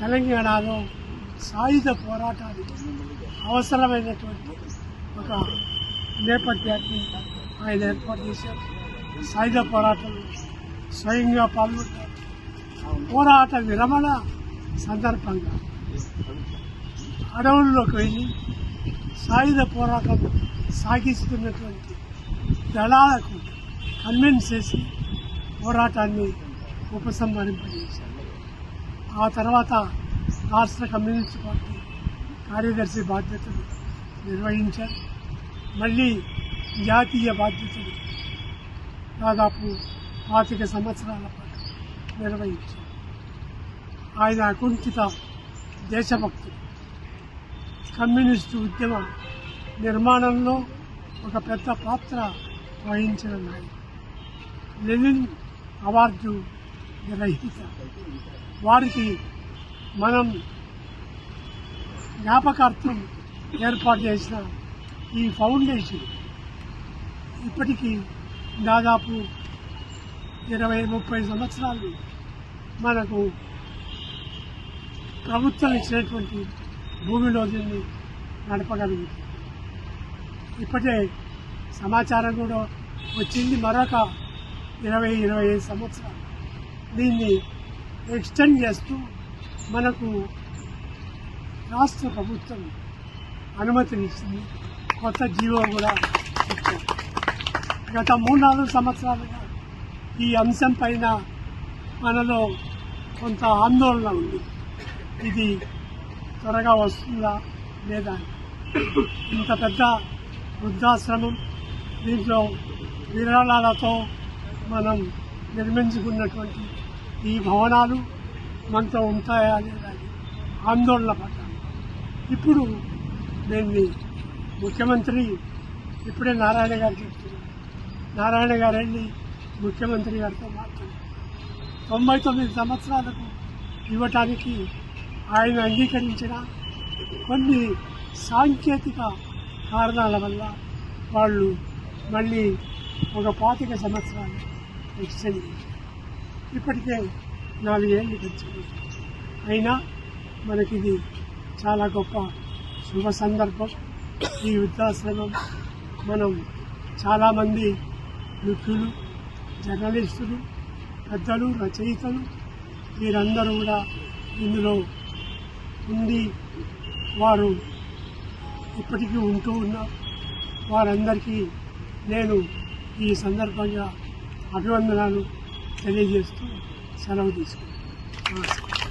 తెలంగాణలో సాయుధ పోరాటానికి అవసరమైనటువంటి ఒక నేపథ్యాన్ని ఆయన ఏర్పాటు చేశారు. సాయుధ పోరాటంలో స్వయంగా పాల్గొంటారు. పోరాట విరమణ సందర్భంగా అడవుల్లోకి వెళ్ళి సాయుధ పోరాటం సాగిస్తున్నటువంటి దళాలకు కన్విన్స్ చేసి పోరాటాన్ని ఉపసంహరింపజేశారు. ఆ తర్వాత రాష్ట్ర కమ్యూనిస్ట్ పార్టీ కార్యదర్శి బాధ్యతలు నిర్వహించారు. మళ్ళీ జాతీయ బాధ్యతలు దాదాపు పాతిక సంవత్సరాల పాటు నిర్వహించారు. ఆయన అకుంఠిత దేశభక్తుడు. కమ్యూనిస్టు ఉద్యమ నిర్మాణంలో ఒక పెద్ద పాత్ర వహించిన నాయకుడు. లెనిన్ అవార్డు గ్రహీత. వారికి మనం జ్ఞాపకార్థం ఏర్పాటు చేసిన ఈ ఫౌండేషన్ ఇప్పటికీ దాదాపు ఇరవై ముప్పై సంవత్సరాలు మనకు ప్రభుత్వం ఇచ్చినటువంటి భూమిలో దీన్ని నడపగలుగుతుంది. ఇప్పటికే సమాచారం కూడా వచ్చింది. మరొక ఇరవై ఇరవై ఐదు సంవత్సరాలు దీన్ని ఎక్స్టెండ్ చేస్తూ మనకు రాష్ట్ర ప్రభుత్వం అనుమతినిచ్చింది కొత్త జీవో కూడా ఇచ్చారు. గత మూడు నాలుగు సంవత్సరాలుగా ఈ అంశం పైన మనలో కొంత ఆందోళన ఉంది. ఇది త్వరగా వస్తుందా లేదా? ఇంత పెద్ద వృద్ధాశ్రమం దీంట్లో విరాళాలతో మనం నిర్మించుకున్నటువంటి ఈ భవనాలు మనతో ఉంటాయా లేదా ఆందోళన పడ్డాను ఇప్పుడు దీన్ని ముఖ్యమంత్రి ఇప్పుడే నారాయణ గారు చెప్తున్నారు. నారాయణ గారు వెళ్ళి ముఖ్యమంత్రి గారితో మాట్లాడారు. తొంభై తొమ్మిది సంవత్సరాలకు ఇవ్వటానికి ఆయన అంగీకరించిన కొన్ని సాంకేతిక కారణాల వల్ల వాళ్ళు మళ్ళీ ఒక పాతిక సంవత్సరాలు ఎక్స్టెండ్ చేశారు. ఇప్పటికే నాలుగేళ్ళు గడిచింది. అయినా మనకిది చాలా గొప్ప శుభ సందర్భం. ఈ వృద్ధాశ్రమం మనం చాలామంది నృత్యులు జర్నలిస్టులు పెద్దలు రచయితలు వీరందరూ కూడా ఇందులో ఉండి వారు ఇప్పటికీ ఉంటూ ఉన్నారు వారందరికీ నేను ఈ సందర్భంగా అభివందనాలు తెలియజేస్తూ సెలవు తీసుకున్నాను నమస్కారం.